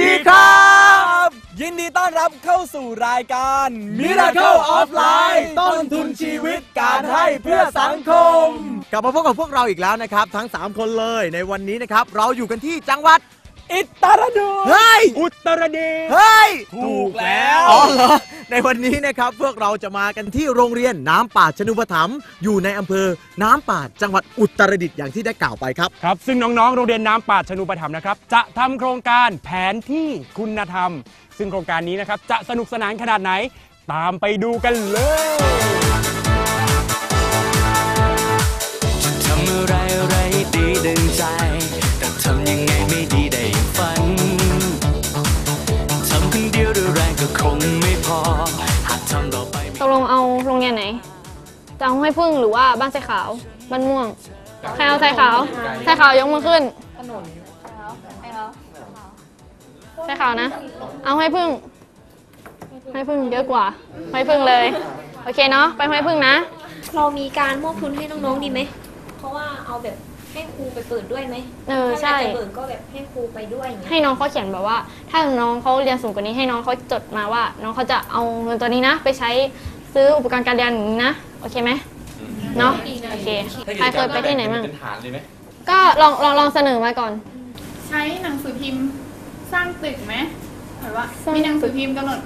ดีครับ ยินดีต้อนรับเข้าสู่รายการ Miracle of Life ต้นทุนชีวิตการให้เพื่อสังคม กลับมาพบกับพวกเราอีกแล้วนะครับ ทั้ง 3 คนเลยในวันนี้นะครับ เราอยู่กันที่จังหวัด อิตรดูเฮ้ย อุตรดิตถ์เฮ้ย ถูกแล้ว อ๋อเหรอ ในวันนี้นะครับพวกเราจะมากันที่โรงเรียนน้ำป่าชนุปถัมภ์อยู่ในอำเภอ น้ำป่าจังหวัดอุตรดิตถ์อย่างที่ได้กล่าวไปครับ ครับ ซึ่งน้องๆ โรงเรียนน้ำป่าชนูปถัมภ์นะครับ จะทำโครงการแผนที่คุณธรรม ซึ่งโครงการนี้นะครับ จะสนุกสนานขนาดไหน ตามไปดูกันเลยจะทำอะไรอะไรดีดึงใจ แต่ทำยังไงไม่ดี ลงเอาโรงเรียนไหนจะเอาให้พึ่งหรือว่าบ้านทรายขาว บ้านม่วง ใครเอาทรายขาวทรายขาวยกมือขึ้นทรายขาวนะ เอาให้พึ่ง ให้พึ่งเยอะกว่า ให้พึ่งเลย โอเคเนาะ ไปให้พึ่งนะ เรามีการมอบทุนให้น้องๆดีไหม เพราะว่าเอาแบบให้ครูไปเปิดด้วยไหมเออใช่ถ้าอยากจะเปิดก็แบบให้ครูไปด้วยอย่างเงี้ยให้น้องเขาเขียนแบบว่า ถ้าน้องเขาเรียนสูงกว่านี้ให้น้องเขาจดมาว่า น้องเขาจะเอาเงินตัวนี้นะ ไปใช้ ซื้ออุปกรณ์การเรียนอย่างนี้นะ โอเคไหมเนาะโอเคใครเคยไปที่ไหนบ้างก็ลองลองลองเสนอมาก่อน ใช้หนังสือพิมพ์สร้างตึกไหมหมายว่าสร้างมีหนังสือพิมพ์กำหนด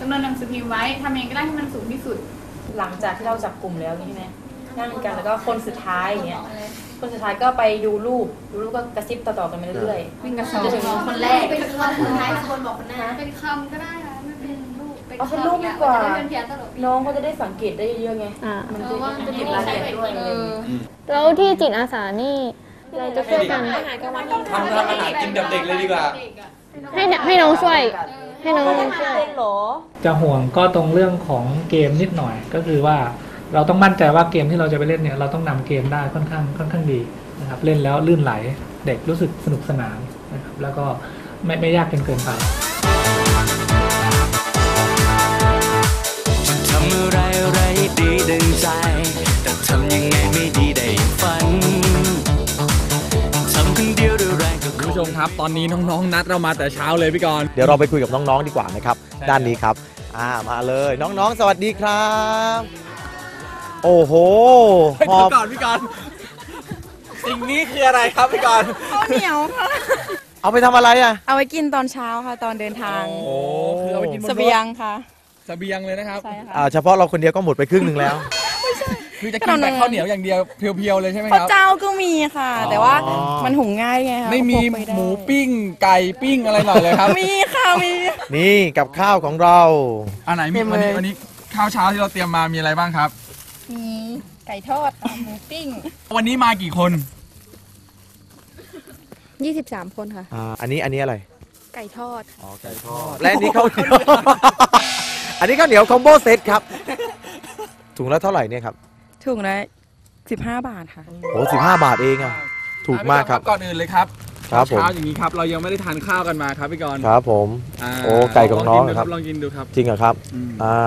จำนวนหนังสือพิมพ์ไว้ทำยังไงก็ได้ให้มันสูงที่สุด หลังจากที่เราจับกลุ่มแล้วนี่ใช่ไหมนั่งกันแล้วก็คนสุดท้ายอย่างเงี้ยคนสุดท้ายก็ไปดูรูป ดูรูปก็กระซิบต่อๆกันไปเรื่อยๆวิ่งกระสอบจนถึงคนแรกเป็นคนสุดท้ายคนบอกคนหน้าเป็นคำก็ได้ค่ะไม่ เป็นรูปเป็นเอาเป็นรูปดีกว่าจะได้เป็นเพียงตลกน้องเขาจะได้สังเกตได้เยอะๆไง อ่า มันเอจะอว่ามันจะเก็มีบรายละใช้เอียดเป็นด้วยอะไรอย่างเงี้ยแล้วที่จิตอาสานี่เราจะช่วยกันอาหารกลางวันทำทำอาหารกินแบบเด็กเลยดีกว่า ให้ให้น้องช่วย ให้น้องช่วย เป็นเหรอ จะห่วงก็ตรงเรื่องของเกมนิดหน่อย ก็คือว่าเราต้องมั่นใจว่าเกมที่เราจะไปเล่นเนี่ยเราต้องนำเกมได้ค่อนข้างค่อนข้างดีนะครับเล่นแล้วลื่นไหลเด็กรู้สึกสนุกสนานนะครับแล้วก็ไม่ไม่ยากจนเกินไป แต่ทำยังไงไม่ดีได้อย่างฝันทำคนเดียวด้วยแรงก็คคุณงผู้ชมครับ ตอนนี้น้องๆ นัดเรามาแต่เช้าเลยพี่กรณ์ เดี๋ยวเราไปคุยกับน้องๆดีกว่านะครับใช่ด้านนี้ครับ อ่ามาเลยน้องๆ สวัสดีครับ โอ้โหเฮ้ยหอเดี๋ยบวก่อนพี่กรณ์สิ่งนี้คืออะไรครับพี่กรณ์ข้าวเหนียวค่ะ เอาไปทำอะไรอะ เอาไว้กินตอนเช้าค่ะ ตอนเดินทางโอ้คือเอาไปกินบนรเสถบียงค่ะ เสบียงเลยนะครับ ใช่ค่ะ อ่าเฉพาะเราคนเดียวก็หมดไปครึ่งหนึ่งแล้ว คือจะกินแต่ข้าวเหนียวอย่างเดียวเพียวๆเลยใช่ไหมคข้าวรับ เจ้าก็มีค่ะ อ๋อ แต่ว่ามันหุงง่ายไงคะไม่มีพกปได้หมูปิ้งไก่ปิ้งอะไรหน่อยเลยครับมีค่ะมี นี่กับข้าวของเรา อันไหนมีเต็มวันนี้เลยวันนี้ข้าวเช้าที่เราเตรียมมามีอะไรบ้างครับ มีไก่ทอดค่ะหมูปิ้ง วันนี้มากี่คน23 คนค่ะ อ่า อันนี้อันนี้อะไร ไก่ทอด อ๋อไก่ทอดและอันนี้ข้าวเหนียว อันนี้ข้าวเหนียวคอมโบเซตครับ ถุงละเท่าไหร่เนี่ยครับ ถุงละ15บาทค่ะ โอ้สิบห้าบาทเองอะ ถูกมากครับ ก่อนอื่นเลยครับครับผมเช้าอย่างนี้ครับ เรายังไม่ได้ทานข้าวกันมาครับพี่กรณ์ครับผมาโอ้ไก่ของน้องลนะครับลองกินดูครับ จริงเหรอครับอืมอ่า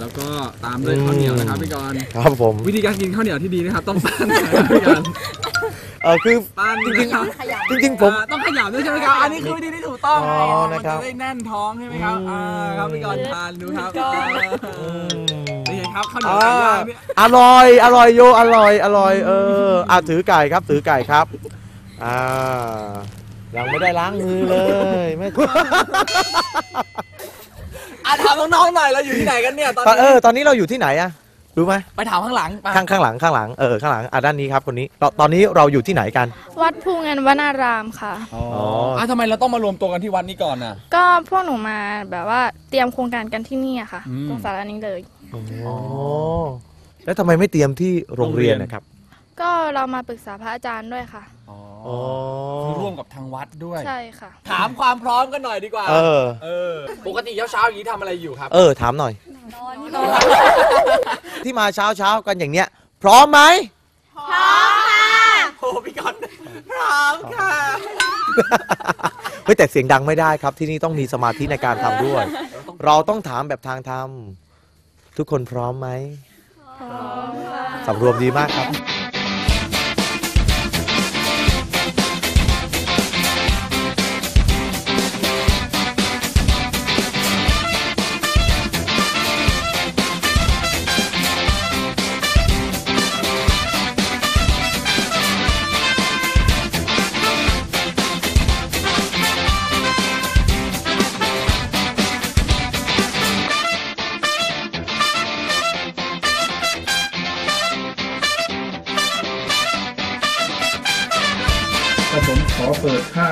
แล้วก็ตามด้วยข้าวเหนียวนะครับพี่กรณ์ครับผมวิธีการกินข้าวเหนียวที่ดีนะครับต้องปั้นนะครับพี่กรณ์เออคือปั้นจริงๆนะครับจริงๆผมอ่าต้องขยำด้วยใช่ไหมครับอันนี้คือวิธีที่ถูกต้องอ๋อมันะครับจะได้แน่นท้องใช่ไหมครับอืมอ่าครับพี่กรณ์ทานดูครับอืมนี่ ครับข้าวเหนียวอ่าไก่ย่างเนี่ยอร่อยอร่อยโยอร่อยอร่อยเอออะถือไก่ครับถือไก่ครับอ่ายังไม่ได้ล้างมือเลยไม่ อะถามน้องๆหน่อยเราอยู่ที่ไหนกันเนี่ยตอนตอนเอนี้อตอนนี้เราอยู่ที่ไหนอะรู้ไหมไปถามข้างหลังไปข้างข้างหลังข้างหลังเออข้างหลังอะด้านนี้ครับคนนี้ตอนตอนนี้เราอยู่ที่ไหนกัน วัดภูเงินวนารามค่ะ อ๋ออะทำไมเราต้องมารวมตัวกันที่วัดนี้ก่อนน่ะ ก็พวกหนูมาแบบว่าเตรียมโครงการกันที่นี่อะค่ะ อืม ตรงสารานี้เลยโอ้ แล้วทำไมไม่เตรียมที่โรงเรียนนะครับก็เรามาปรึกษาพระอาจารย์ด้วยค่ะอ๋ออ๋อคือร่วมกับทางวัดด้วย ใช่ค่ะ ถามความพร้อมกันหน่อยดีกว่า เออ เออ ปกติเช้าๆอย่างนี้ทำอะไรอยู่ครับ เออ ถามหน่อยที่มาเช้าเช้าๆกันอย่างเนี้ย พร้อมไหมโอ้พี่ก่อนพร้อมค่ะ เฮ้ยแต่เสียงดังไม่ได้ครับที่นี่ต้องมีสมาธิในการทำด้วย เราต้องถามแบบทางธรรม ทุกคนพร้อมไหมพร้อมสำรวมดีมากครับ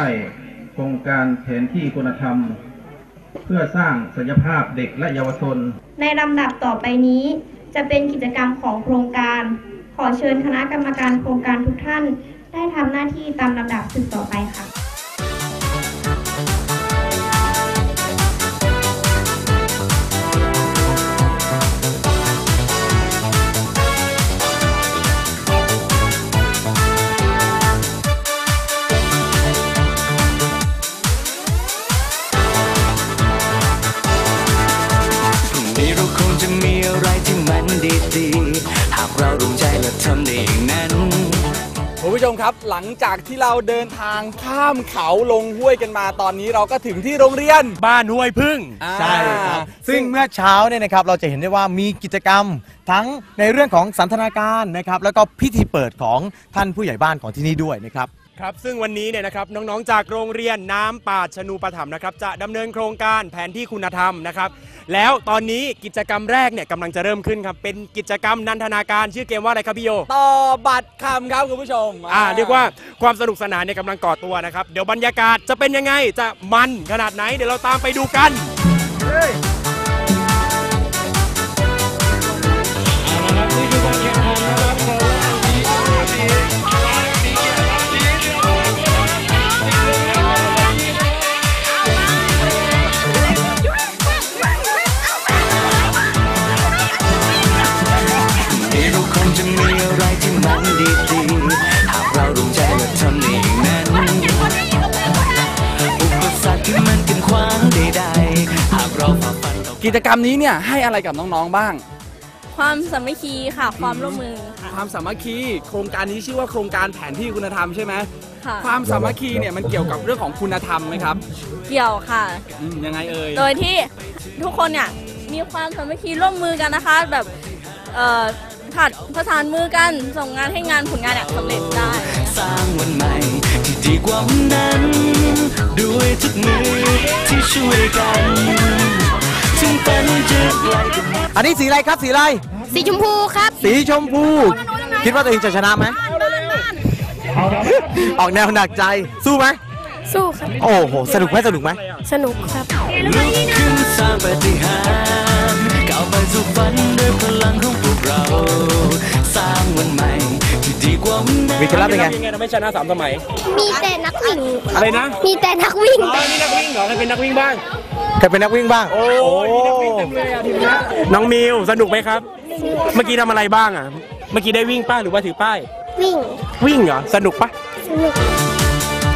ได้โครงการแผนที่คุณธรรม เพื่อสร้างศักยภาพเด็กและเยาวชน ในลำดับต่อไปนี้ จะเป็นกิจกรรมของโครงการ ขอเชิญคณะกรรมการโครงการทุกท่าน ได้ทำหน้าที่ตามลำดับสืบต่อไปค่ะ คุณผู้ชมครับ หลังจากที่เราเดินทางข้ามเขาลงห้วยกันมาตอนนี้เราก็ถึงที่โรงเรียน บ้านห้วยพึ่งอ่า ใช่ครับ ซึ่งเมื่อเช้าเนี่ยนะครับเราจะเห็นได้ว่ามีกิจกรรมทั้งในเรื่องของสันทนาการนะครับแล้วก็พิธีเปิดของท่านผู้ใหญ่บ้านของที่นี่ด้วยนะครับ ครับซึ่งวันนี้เนี่ยนะครับน้องๆ จากโรงเรียนน้ำป่าชนูปถัมภ์นะครับจะดำเนินโครงการแผนที่คุณธรรมนะครับ แล้วตอนนี้กิจกรรมแรกเนี่ยกำลังจะเริ่มขึ้นครับ เป็นกิจกรรมนันทนาการชื่อเกมว่าอะไรครับพี่โย ต่อบัตรคำครับคุณผู้ชมอ่าเรียกว่าความสนุกสนานเนี่ยกำลังก่อตัวนะครับ เดี๋ยวบรรยากาศจะเป็นยังไงจะมันขนาดไหน เดี๋ยวเราตามไปดูกันนี้ กิจกรรมนี้เนี่ยให้อะไรกับน้องๆบ้าง ความสามัคคีค่ะ ความร่วมมือค่ะ ความสามัคคีโครงการนี้ชื่อว่าโครงการแผนที่คุณธรรมใช่ไหมค่ะ ความสามัคคีเนี่ยมันเกี่ยวกับเรื่องของคุณธรรมไหมครับเกี่ยวค่ะ อืมยังไงเอ่ย โดยที่ทุกคนเนี่ยมีความสามัคคีร่วมมือกันนะคะ แบบเอ่อผัดประสานมือกันส่งงานให้งานผลงานเนี่ยสำเร็จได้ สร้างวันใหม่ที่ดีกว่าวันนั้น ด้วยทุกมือที่ช่วยกัน ถึงฝันจะไกลก็ไม่อันนี้สีอะไรครับสีอะไร สีชมพูครับสีชมพู คิดว่าตัวเองจะชนะไหม ออกแนวหนักใจสู้ไหมสู้ครับ โอ้โหสนุกไหมสนุกไหมสนุกครับ ลุกขึ้นสร้างปาฏิหาริย์ก้าวไปสู่ฝันด้วยพลังของพวกเรา สร้างวันใหม่ที่ดีกว่าวันนั้น มีเคล็ดลับยังไง ยังไงทำให้ชนะสามสมัยมีแต่นักวิ่ง อะไรนะมีแต่นักวิ่ง อ๋อนี่นักวิ่งเหรอใครเป็นนักวิ่งบ้าง ใครเป็นนักวิ่งบ้าง โอ้ยมีนักวิ่งเต็มเลยอะทีมเนี้ยน้องมิวสนุกไหมครับ เมื่อกี้ทำอะไรบ้างอะ เมื่อกี้ได้วิ่งป้าหรือว่าถือป้าย วิ่ง วิ่งเหรอ สนุกปะ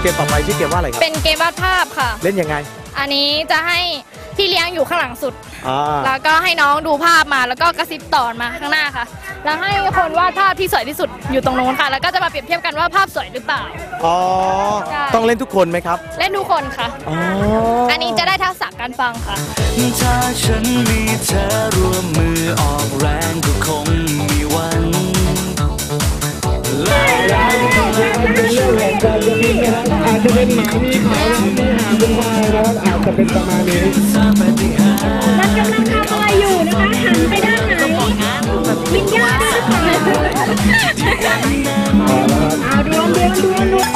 เกมต่อไปชื่อเกมว่าอะไรครับ เป็นเกมวาดภาพค่ะ เล่นยังไง อันนี้จะให้ พี่เลี้ยงอยู่ข้างหลังสุด อ่าแล้วก็ให้น้องดูภาพมาแล้วก็กระซิบต่อมาข้างหน้าค่ะ แล้วให้คนวาดภาพที่สวยที่สุดอยู่ตรงนู้นค่ะ แล้วก็จะมาเปรียบเทียบกันว่าภาพสวยหรือเปล่า อ๋อ ใช่ ต้องเล่นทุกคนไหมครับเล่นทุกคนค่ะ อ๋ออันนี้จะได้ทักษะการฟังค่ะ ถ้าฉันมีเธอร่วมมือออกแรงก็คงมีวัน และเรามันกำลังทำอะไรอยู่นะคะหันไปด้านไหนกินยาด้วยหรือเปล่าเอาดวงดวงดวงดวง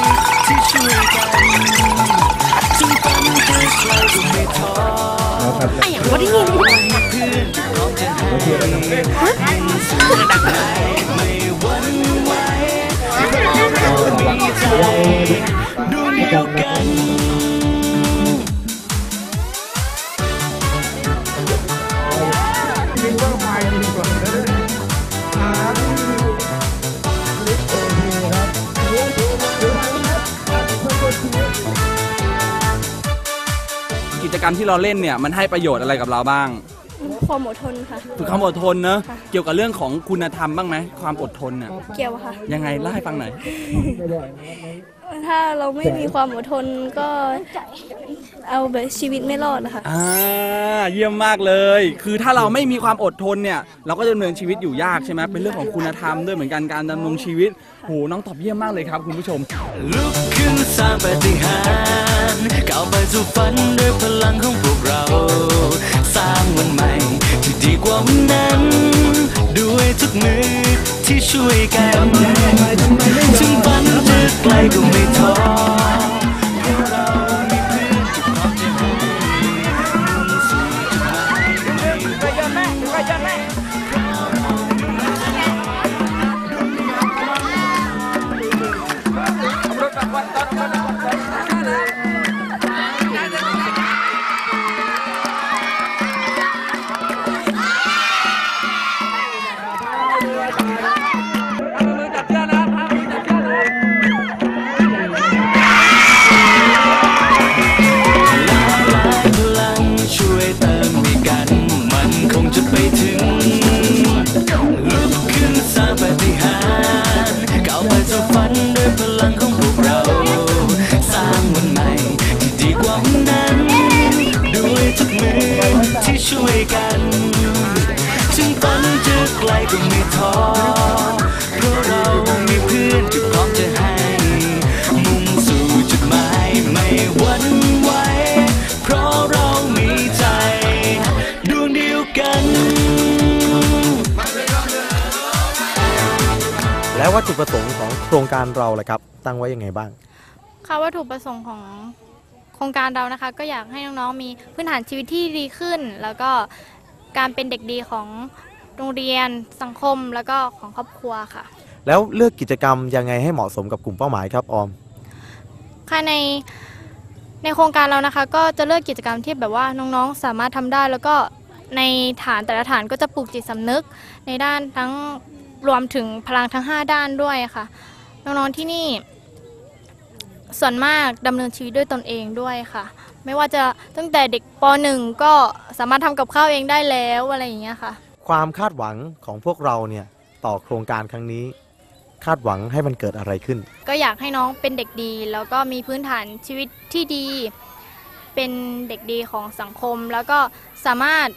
ที่ช่วยกันถึงฝันจะไกลก็ไม่ท้อไอ้อย่างว่าได้ยินเพื่อนจะ ใจดวเดียวกันกิจกรรมที่เราเล่นเนี่ยมันให้ประโยชน์อะไรกับเราบ้าง ความอดทนค่ะ ฝึกความอดทนเนอะค่ะ เกี่ยวกับเรื่องของคุณธรรมบ้างไหมความอดทนเนี่ยเกี่ยวค่ะ ยังไงเล่าให้ฟังหน่อยถ้าเราไม่มีความอดทนก็เอาแบบชีวิตไม่รอดนะคะ อ่าเยี่ยมมากเลย คือถ้าเราไม่มีความอดทนเนี่ยเราก็จะดำเนินชีวิตอยู่ยากใช่ไหมเป็นเรื่องของคุณธรรมด้วยเหมือนกันการดำรงชีวิตโหน้องตอบเยี่ยมมากเลยครับคุณผู้ชม ลุกขึ้นสร้างปาฏิหาริย์ก้าวไปสู่ฝันด้วยพลังของพ ที่ช่วยกันถึง กลก็ไม่ท้อเพราะเรามีเพื่อนที่พร้อมจะให้ มุ่งสู่จุดหมายไม่หวั่นไหวเพราะเรามีใจดวงเดียวกัน แล้ววัตถุประสงค์ของโครงการเราล่ะครับ ตั้งไว้ยังไงบ้าง ค่ะวัตถุประสงค์ของโครงการเรานะคะ ก็อยากให้น้องๆมีพื้นฐานชีวิตที่ดีขึ้น แล้วก็การเป็นเด็กดีของ โรงเรียน สังคมแล้วก็ของครอบครัวค่ะ แล้วเลือกกิจกรรมยังไงให้เหมาะสมกับกลุ่มเป้าหมายครับออม ค่ะในในโครงการเรานะคะ ก็จะเลือกกิจกรรมที่แบบว่าน้องๆสามารถทำได้ แล้วก็ในฐานแต่ละฐานก็จะปลูกจิตสำนึก ในด้านทั้งรวมถึงพลังทั้ง 5 ด้านด้วยค่ะ น้องๆที่นี่ ส่วนมากดำเนินชีวิตด้วยตนเองด้วยค่ะ ไม่ว่าจะตั้งแต่เด็กป .1 ก็สามารถทำกับข้าวเองได้แล้วอะไรอย่างเงี้ยค่ะ ความคาดหวังของพวกเราเนี่ยต่อโครงการครั้งนี้ คาดหวังให้มันเกิดอะไรขึ้น ก็อยากให้น้องเป็นเด็กดี แล้วก็มีพื้นฐานชีวิตที่ดี เป็นเด็กดีของสังคม แล้วก็สามารถ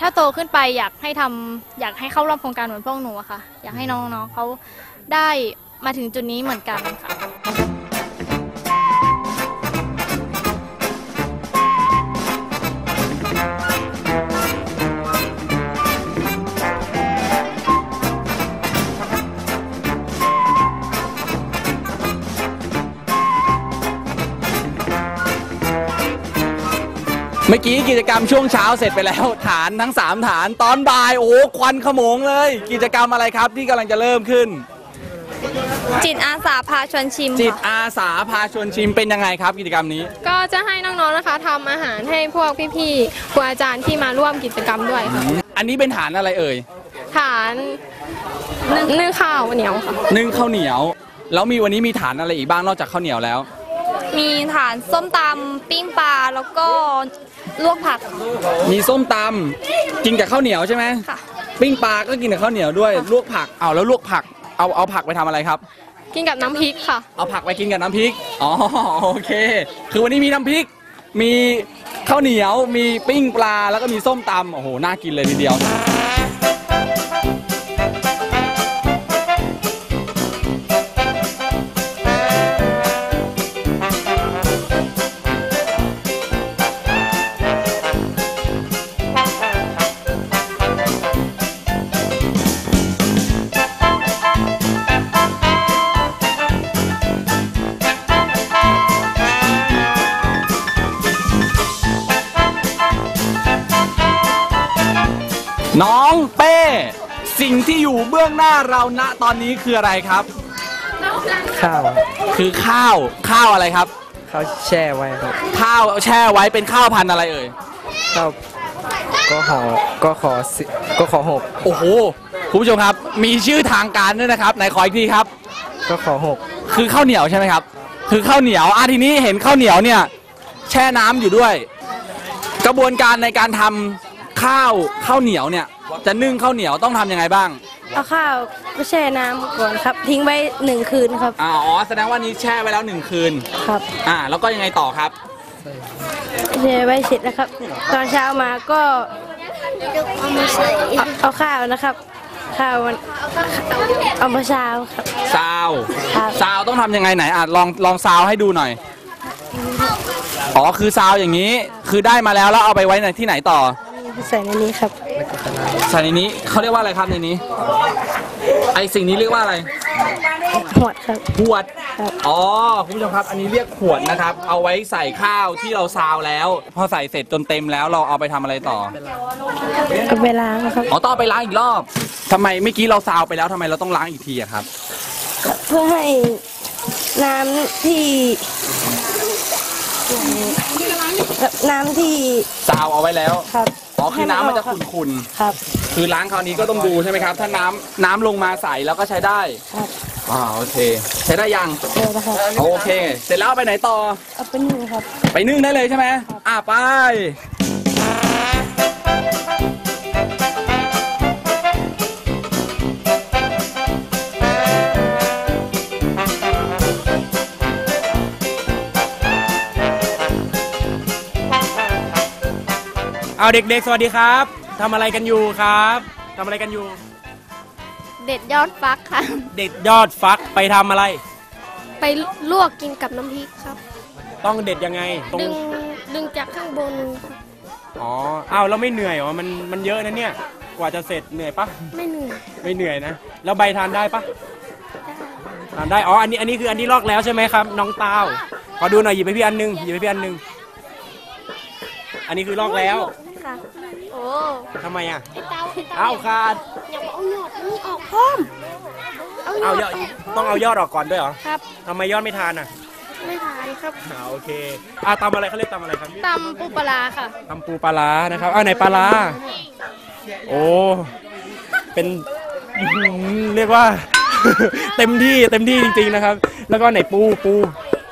ถ้าโตขึ้นไปอยากให้ทำอยากให้เข้าร่วมโครงการเหมือนพวกหนูอะค่ะ อยากให้น้องๆเขาได้มาถึงจุดนี้เหมือนกันค่ะ มื่อกี้กิจกรรมช่วงเช้าเสร็จไปแล้วฐานทั้ง 3 ฐานตอนบ่ายโอ้โหควันขโมงเลย กิจกรรมอะไรครับที่กำลังจะเริ่มขึ้น จิตอาสาพาชวนชิมจิตอาสาพาชวนชิมเป็นยังไงครับ กิจกรรมนี้ ก็จะให้น้องๆนะคะทำอาหารให้พวกพี่ๆครูอาจารย์ที่มาร่วมกิจกรรมด้วยค่ะอันนี้เป็นฐานอะไรเอ่ยฐานนึ่งข้าวเหนียวค่ะนึ่งข้าวเหนียว แล้วมีวันนี้มีฐานอะไรอีกบ้างนอกจากข้าวเหนียวแล้ว มีฐานส้มตำปิ้งปลาแล้วก็ ลวกผัก มีส้มตำกินกับข้าวเหนียวใช่ไหมค่ะ ปิ้งปลาก็กินกับข้าวเหนียวด้วยลวกผักเอาแล้วลวกผักเอาเอาผักไปทำอะไรครับ กินกับน้ำพริกค่ะ เอาผักไปกินกับน้ำพริก อ๋อโอเค คือวันนี้มีน้ำพริก มีข้าวเหนียว มีปิ้งปลา แล้วก็มีส้มตำโอ้โห น่ากินเลยทีเดียว เราณตอนนี้คืออะไรครับ ข้าวคือข้าวข้าวอะไรครับ ข้าวแช่ไว้ครับข้าวแช่ไว้เป็นข้าวพันธุ์อะไรเอ่ย ข้าวก็ขอก็ขอสิก็ขอหกโอ้โหคุณผู้ชมครับ มีชื่อทางการด้วยนะครับไหนขออีกทีครับ ก็ขอหกคือข้าวเหนียวใช่ไหมครับ คือข้าวเหนียวอะทีนี้เห็นข้าวเหนียวเนี่ย แช่น้ำอยู่ด้วย กระบวนการในการทำข้าวข้าวเหนียวเนี่ย จะนึ่งข้าวเหนียวต้องทำยังไงบ้าง เอาข้าวไปแช่น้ำก่อนครับ ทิ้งไว้หนึ่งคืนครับอ่าอ๋อแสดงว่านี้แช่ไว้แล้วหนึ่งคืน ครับอ่า แล้วก็ยังไงต่อครับ แช่ไว้เสร็จแล้วครับ ตอนเช้ามาก็เอาเอาข้าวนะครับ ข้าวมันเอามาเช้าครับ ซาวครับ ซาวต้องทำยังไงไหนอะลองลองซาวให้ดูหน่อย อ๋อคือซาวอย่างนี้ คือได้มาแล้วแล้วเอาไปไว้ในที่ไหนต่อ ใส่ในนี้ครับ ใส่ในนี้เขาเรียกว่าอะไรครับในนี้ ไอสิ่งนี้เรียกว่าอะไร หวดครับ ขวดอ๋อ คุณผู้ชมครับ อันนี้เรียกขวดนะครับ เอาไว้ใส่ข้าวที่เราซาวแล้ว พอใส่เสร็จจนเต็มแล้วเราเอาไปทำอะไรต่อ เอาไปล้างครับ อ๋อ ต้องเอาไปล้างอีกรอบทำไมเมื่อกี้เราซาวไปแล้วทำไมเราต้องล้างอีกทีอะครับ เพื่อให้น้ำที่น้ำที่ซาวเอาไว้แล้ว ครับ อ๋อคือน้ำมันจะให้มันออกขุ่นครับๆคือล้างคราวนี้ก็ต้องดูใช่ไหมครับ ถ้าน้ำน้ำลงมาใส่แล้วก็ใช้ได้ครับอ่าโอเค ใช้ได้ยังเจอแล้วครับโอเค เสร็จแล้วเอาไปไหนต่อ เอาไปนึ่งครับ ไปนึ่งได้เลยใช่ไหมอ่าไป เอาเด็กๆ สวัสดีครับทำอะไรกันอยู่ครับทำอะไรกันอยู่ เด็ดยอดฟักค่ะ เด็ดยอดฟักไปทำอะไร ไปลวกกินกับน้ำพริกครับ ต้องเด็ดยังไง ตรงดึงดึงจากข้างบนครับอ๋ออ้าวเราไม่เหนื่อยเหรอมันมันเยอะนะเนี่ย กว่าจะเสร็จเหนื่อยปะไม่เหนื่อยไม่เหนื่อยนะแล้วใบทานได้ปะทานได้อ๋ออันนี้อันนี้คืออันที่ลอกแล้วใช่ไหมครับ น้องตาวขอดูหน่อยหยิบไปพี่อันหนึงหยิบไปพี่อันหนึงอันนี้คือลอกแล้ว ค่ะโอ้ทำไมอะ ไอ้เต้าไอ้เต้าเอาขาด อย่าเอาหยอดนี่ออกพร้อมเอาหยเอาอดยอดต้องเอายอดออกก่อนด้วยเหรอครับทำไมยอดไม่ทานอะไม่ทานครับอ่าโอเคอ่าตำอะไรเขาเรียกตำอะไรครับตำปูปลาร้าค่ะ ตำปูปลาร้านะครับเอาไหนปลาร้าโอ้เป็นอื้อหือเรียกว่า เต็มที่เต็มที่จริงๆนะครับ แล้วก็ไหนปูปู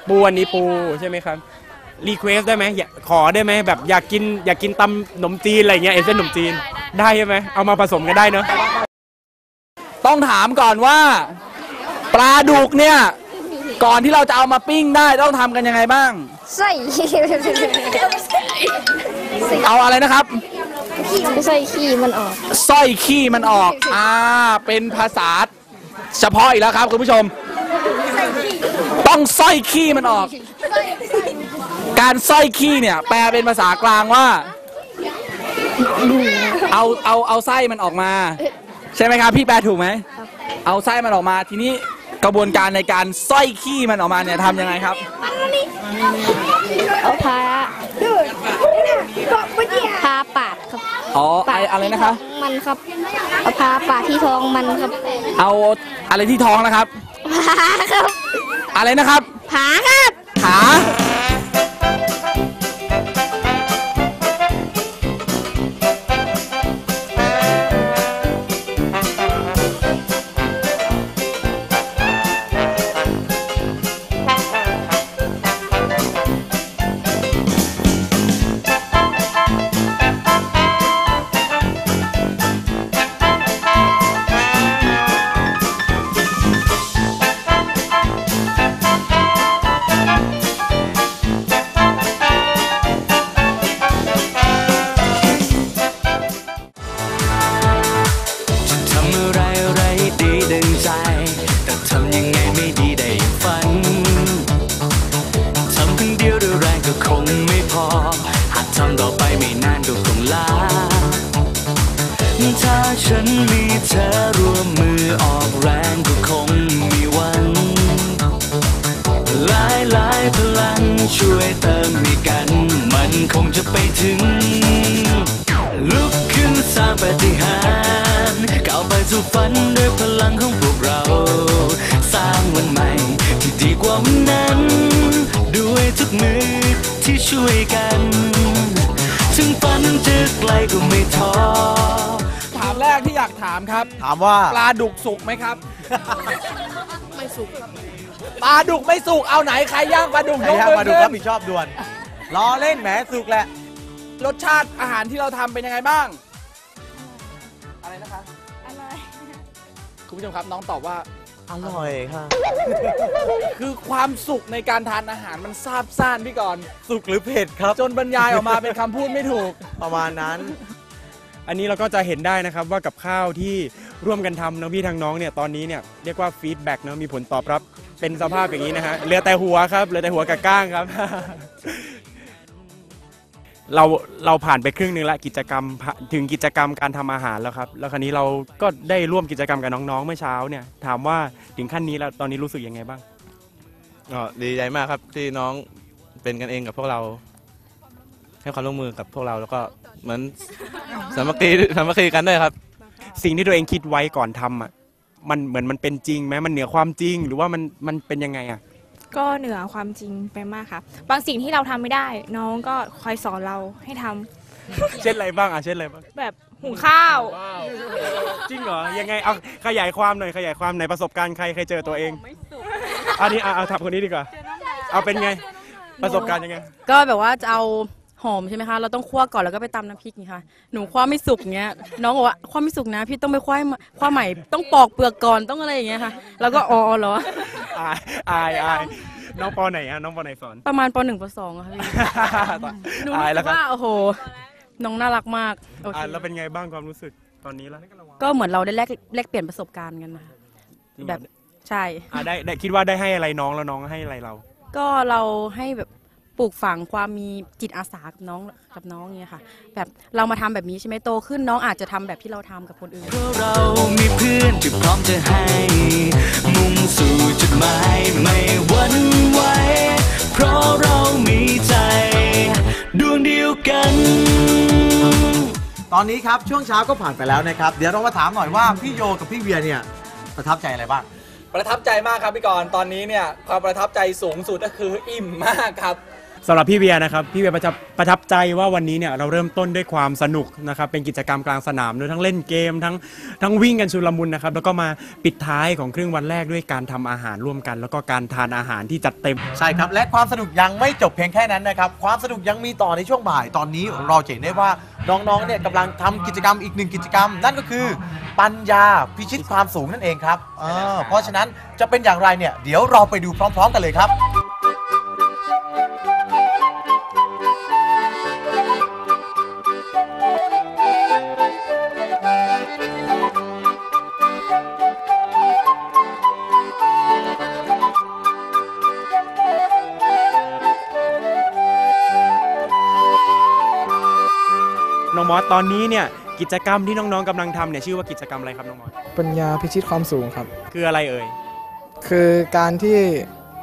ปูอันนี้ปูใช่ไหมครับ รีเควสได้ไหมอยากขอได้ไหมแบบอยากกินอยากกินตำขนมจีนอะไรเงี้ยเอ็นเส้นขนมจีนได้ใช่ไหมเอามาผสมกันได้เนอะต้องถามก่อนว่า ปลาดุกเนี่ย ก่อนที่เราจะเอามาปิ้งได้ต้องทำกันยังไงบ้าง ใส่เอาอะไรนะครับ ใส่ขี้มันออก สร้อยขี้มันออก อ่า เป็นภาษาเฉพาะอีกแล้วครับคุณผู้ชม ต้องสร้อยขี้มันออก การสร้อยขี้เนี่ย แปลเป็นภาษากลางว่า เอาเอาเอาไส้มันออกมา ใช่ไหมครับ พี่แปลถูกไหม เอาไส้มันออกมาทีนี้กระบวนการในการสร้อยขี้มันออกมาเนี่ยทำยังไงครับ เอาพาพาปาดครับอ๋อไออะไรนะคะมันครับ เอาพาปาดที่ท้องมันครับ เอาอะไรที่ท้องนะครับพาครับ อะไรนะครับผาครับขา ที่อยากถามครับ ถามว่าปลาดุกสุกไหมครับ ไม่สุกปลาดุกไม่สุกเอาไหนใครย่างปลาดุกใครยกย่างมือมาดูขึ้รับนผิดชอบด่วนล้อเล่นแหมสุกแหละรสชาติอาหารที่เราทำเป็นยังไงบ้าง อะไรนะคะอร่อยคุณผู้ชมครับน้องตอบว่า อร่อยค่ะคือความสุขในการทานอาหารมันซาบซ่านพี่ก่อนสุกหรือเผ็ดครับ จนบรรยายออกมาเป็นคำพูดไม่ถูก ประมาณนั้น อันนี้เราก็จะเห็นได้นะครับว่ากับข้าวที่ร่วมกันทำเนอะพี่ทางน้องเนี่ยตอนนี้เนี่ยเรียกว่าฟีดแบ็กเนอะมีผลตอบรับเป็นสภาพอย่างนี้นะฮะเหลือแต่หัวครับเหลือแต่หัวกับก้างครับ เราเราผ่านไปครึ่งหนึ่งละกิจกรรมถึงกิจกรรมการทำอาหารแล้วครับ แล้วคราวนี้เราก็ได้ร่วมกิจกรรมกับน้องๆเมื่อเช้าเนี่ย ถามว่าถึงขั้นนี้แล้วตอนนี้รู้สึกยังไงบ้างก็ดีใจมากครับที่น้องเป็นกันเองกับพวกเรา ให้ความร่วมมือกับพวกเราแล้วก็เหมือน สามัคคีสามัคคีกันด้วยครับ สิ่งที่ตัวเองคิดไว้ก่อนทำอะมันเหมือนมันเป็นจริงไหมมันเหนือความจริงหรือว่ามันมันเป็นยังไงอะก็เหนือความจริงไปมากค่ะ บางสิ่งที่เราทำไม่ได้ น้องก็คอยสอนเราให้ทำเช่นอะไรบ้างอะเช่นอะไรบ้างแบบหุงข้าว จริงเหรอยังไงเอาขยายความหน่อยขยายความในอยประสบการณ์ใครเคยเจอตัวเองอันนี้เอาเอาถามคนนี้ดีกว่าเอาเป็นไง ประสบการณ์ยังไง ก็แบบว่าจะเอา หอมใช่ไหมคะ เราต้องคั่วก่อนแล้วก็ไปตำน้ำพริกนี่ค่ะ หนูคั่วไม่สุกอย่างเงี้ย น้องบอกว่าคั่วไม่สุกนะ พี่ต้องไปคั่วให้มาคั่วใหม่ ต้องปอกเปลือกก่อน ต้องอะไรอย่างเงี้ยค่ะ แล้วก็อ๋อเหรอ อายอายอายน้องปอไหนอะน้องปอไหนสอน ประมาณปหนึ่งปสองอะค่ะพี่หนูอายรู้แล้สึวกครับว่าโอ้โห น้องน่ารักมากโอเคอ่าแล้วเป็นไงบ้างความรู้สึกตอนนี้ล่ะก็เหมือนเราได้แลกแลกเปลี่ยนประสบการณ์กันนะคะจริงเหรอแบบใช่ อ่าได้ได้คิดว่าได้ให้อะไรน้องแล้วน้องให้อะไรเรา ก็เราให้แบบ ปลูกฝังความมีจิตอาสากับน้องกับน้องเงี้ยค่ะ แบบเรามาทำแบบนี้ใช่ไหมโตขึ้นน้องอาจจะทำแบบที่เราทำกับคนอื่นเรามีเพื่อนที่พร้อมจะให้ มุ่งสู่จุดหมายไม่หวั่นไหวเพราะเรามีใจ ดวงเดียวกัน ตอนนี้ครับช่วงเช้าก็ผ่านไปแล้วนะครับ เดี๋ยวเรามาถามหน่อยว่าพี่โยกับพี่เวียเนี่ยประทับใจอะไรบ้างประทับใจมากครับพี่กรณ์ตอนนี้เนี่ยความประทับใจสูงสุดก็คืออิ่มมากครับ สำหรับพี่เวียนะครับพี่เวียประทับประทับใจว่าวันนี้เนี่ยเราเริ่มต้นด้วยความสนุกนะครับเป็นกิจกรรมกลางสนามด้วยทั้งเล่นเกมทั้งทั้งวิ่งกันชุลมุนนะครับแล้วก็มาปิดท้ายของครึ่งวันแรกด้วยการทำอาหารร่วมกัน แล้วก็การทานอาหารที่จัดเต็ม ใช่ครับ และความสนุกยังไม่จบเพียงแค่นั้นนะครับ ความสนุกยังมีต่อในช่วงบ่าย ตอนนี้เราจะเห็นได้ว่าน้องๆเนี่ยกำลังทำกิจกรรมอีกหนึ่งกิจกรรม นั่นก็คือ ปัญญาพิชิตความสูงนั่นเองครับเออเพราะฉะนั้นจะเป็นอย่างไรเนี่ยเดี๋ยวเราไปดูพร้อม ๆ กันเลยครับ มอสตอนนี้เนี่ยกิจกรรมที่น้องๆกำลังทำเนี่ยชื่อว่ากิจกรรมอะไรครับน้องมอสปัญญาพิชิตความสูงครับ คืออะไรเอ่ย คือการที่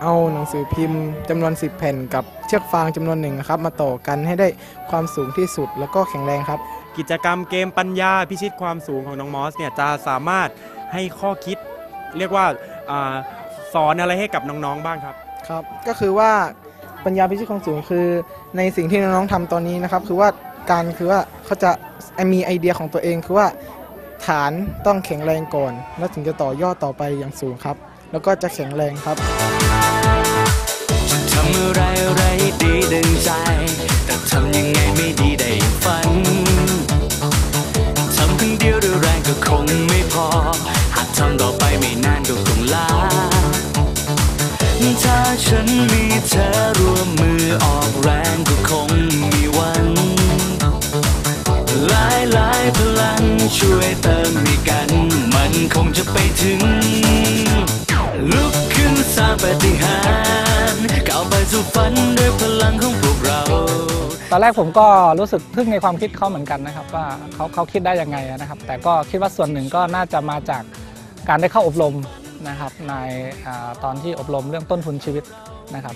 เอาหนังสือพิมพ์จำนวน 10 แผ่นกับเชือกฟางจำนวนหนึ่งนะครับมาต่อกันให้ได้ความสูงที่สุดแล้วก็แข็งแรงครับ กิจกรรมเกมปัญญาพิชิตความสูงของน้องมอสเนี่ยจะสามารถให้ข้อคิด เรียกว่าอาสอนอะไรให้กับน้องๆบ้างครับ ครับ ก็คือว่าปัญญาพิชิตความสูงคือในสิ่งที่น้องๆทำตอนนี้นะครับ คือว่า การคือว่าเขาจะมีไอเดียของตัวเองคือว่าฐานต้องแข็งแรงก่อน แล้วถึงจะต่อยอดต่อไปอย่างสูงครับ แล้วก็จะแข็งแรงครับทำอะไรอะไรดีดึงใจ แต่ทำยังไงไม่ดีได้ฝันทำคนเดียวด้วยแรงก็คงไม่พอ หากทำต่อไปไม่นานก็คงลาถ้าฉันมีเธอร่วมมือออกแรงก็คงมีวัน ลายหลายพลังช่วยเติมให้กัน มันคงจะไปถึง ลุกขึ้นสร้างปาฏิหารย์ก้าวไปสู่ฝันด้วยพลังของพวกเรา ตอนแรกผมก็รู้สึกทึ่งในความคิดเขาเหมือนกันนะครับ ว่าเขาเขาคิดได้ยังไงนะครับ แต่ก็คิดว่าส่วนหนึ่งก็น่าจะมาจากการได้เข้าอบรมนะครับในอตอนที่อบรมเรื่องต้นทุนชีวิตนะครับ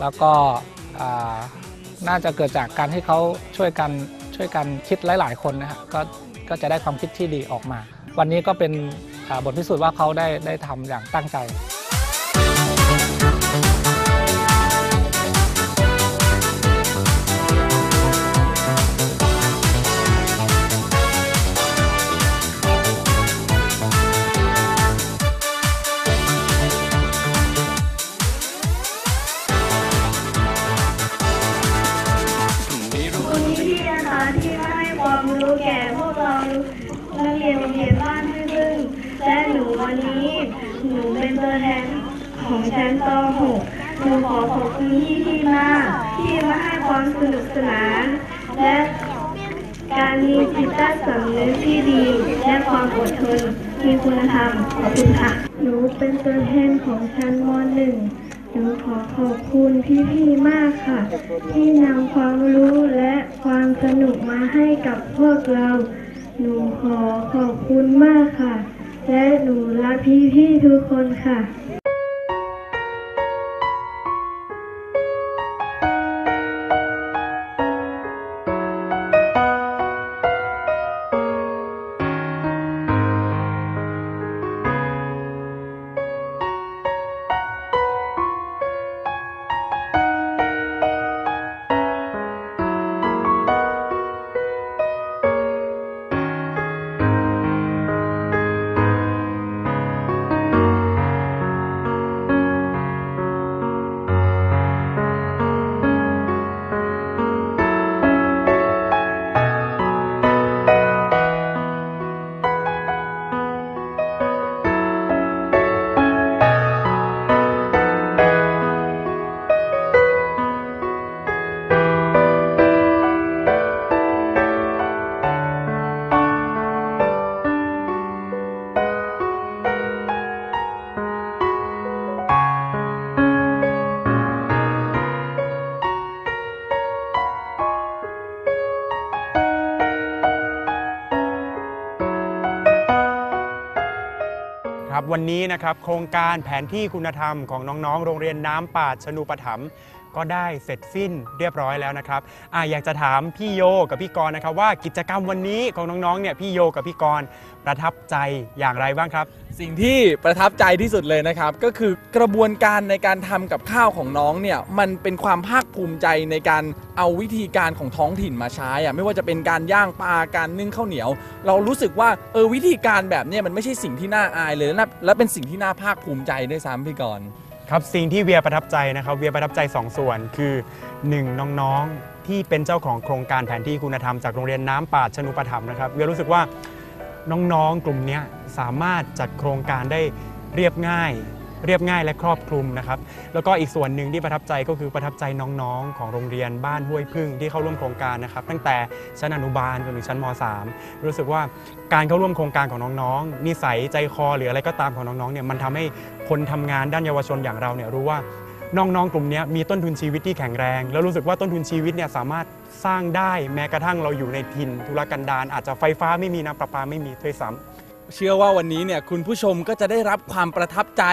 แล้วก็น่าจะเกิดจากการที่เขาช่วยกัน ช่วยกันคิดหลาย ๆ คนนะครับก็ก็จะได้ความคิดที่ดีออกมา วันนี้ก็เป็นบทพิสูจน์ว่าเขาได้ได้ทำอย่างตั้งใจ ชั้นป .6 หนูขอขอบคุณพี่ที่มาก ที่มาให้ความสนุกสนาน และการมีจิตใต้สำนึกที่ดี และความอดทนมีคุณธรรมขอบคุณค่ะ หนูเป็นตัวแทนของชั้นม .1 หนูขอขอบคุณพี่ๆมากค่ะ ที่นำความรู้และความสนุกมาให้กับพวกเรา หนูขอขอบคุณมากค่ะ และหนูรักพี่ๆทุกคนค่ะ วันนี้นะครับโครงการแผนที่คุณธรรมของน้องๆ โรงเรียนน้ำป่าดชนูปถัมภ์ ก็ได้เสร็จสิ้นเรียบร้อยแล้วนะครับอะอยากจะถามพี่โยกับพี่กรณ์นะครับ ว่ากิจกรรมวันนี้ของน้องๆเนี่ยพี่โยกับพี่กรณ์ประทับใจอย่างไรบ้างครับ สิ่งที่ประทับใจที่สุดเลยนะครับ ก็คือกระบวนการในการทำกับข้าวของน้องเนี่ยมันเป็นความภาคภูมิใจในการเอาวิธีการของท้องถิ่นมาใช้อะไม่ว่าจะเป็นการย่างปลาการนึ่งข้าวเหนียว เรารู้สึกว่าเออวิธีการแบบเนี้มันไม่ใช่สิ่งที่น่าอายเลยและและเป็นสิ่งที่น่าภาคภูมิใจด้วยซ้ำพี่กรณ์ ครับสิ่งที่เวียประทับใจนะครับเวียประทับใจ 2 ส่วนคือ 1 น้องๆที่เป็นเจ้าของโครงการแผนที่คุณธรรมจากโรงเรียนน้ำป่าชนุปถัมนะครับเวียรู้สึกว่าน้องๆกลุ่มนี้สามารถจัดโครงการได้เรียบง่าย เรียบง่ายและครอบคลุมนะครับแล้วก็อีกส่วนหนึ่งที่ประทับใจก็คือประทับใจน้องๆ ของโรงเรียนบ้านห้วยพึ่งที่เข้าร่วมโครงการนะครับ ตั้งแต่ชั้นอนุบาลจนถึงชั้นม .3 รู้สึกว่าการเข้าร่วมโครงการของน้องๆนิสัยใจคอหรืออะไรก็ตามของน้องๆเนี่ยมันทำให้ คนทำงานด้านเยาวชนอย่างเราเนี่ยรู้ว่าน้องๆ กลุ่มเนี้ยมีต้นทุนชีวิตที่แข็งแรง แล้วรู้สึกว่าต้นทุนชีวิตเนี่ยสามารถสร้างได้แม้กระทั่งเราอยู่ในถิ่นธุรกันดารอาจจะไฟฟ้าไม่มีน้ำประปาไม่มีด้วยซ้ำเชื่อว่าวันนี้เนี่ยคุณผู้ชมก็จะได้รับความประทับใจ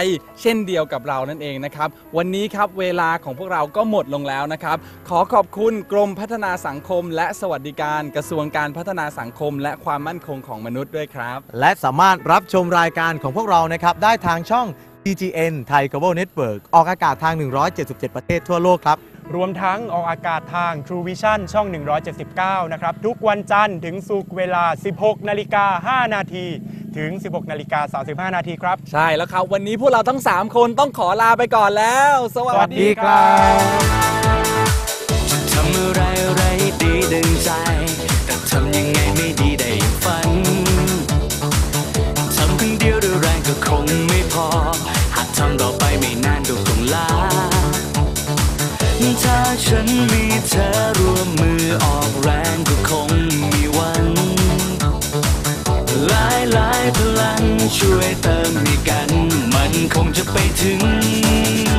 เช่นเดียวกับเรานั่นเองนะครับ วันนี้ครับเวลาของพวกเราก็หมดลงแล้วนะครับ ขอขอบคุณกรมพัฒนาสังคม และสวัสดิการกระทรวงการพัฒนาสังคม และความมั่นคงของมนุษย์ด้วยครับ และสามารถรับชมรายการของพวกเรานะครับได้ทางช่อง TGN Thai Global Network ออกอากาศทาง 177 ประเทศทั่วโลกครับ รวมทั้งออกอากาศทาง True Vision ช่อง 179 นะครับ ทุกวันจันทร์ถึงศุกร์เวลา 16 นาฬิกา 5 นาทีถึง 16 นาฬิกา 35 นาทีครับ ใช่แล้วครับ วันนี้พวกเราทั้ง 3 คนต้องขอลาไปก่อนแล้ว สวัสวัสสดีดีคครัรับทำอะไรอะไรดีดังใจ แต่ทำยังไงไม่ดีได้อย่างฝันทำคนเดียวด้วยแรงก็คงไม่พอหากทำต่อ ถ้าฉันมีเธอร่วมมือออกแรงก็คงมีวัน หลายหลายพลังช่วยเติมให้กัน มันคงจะไปถึง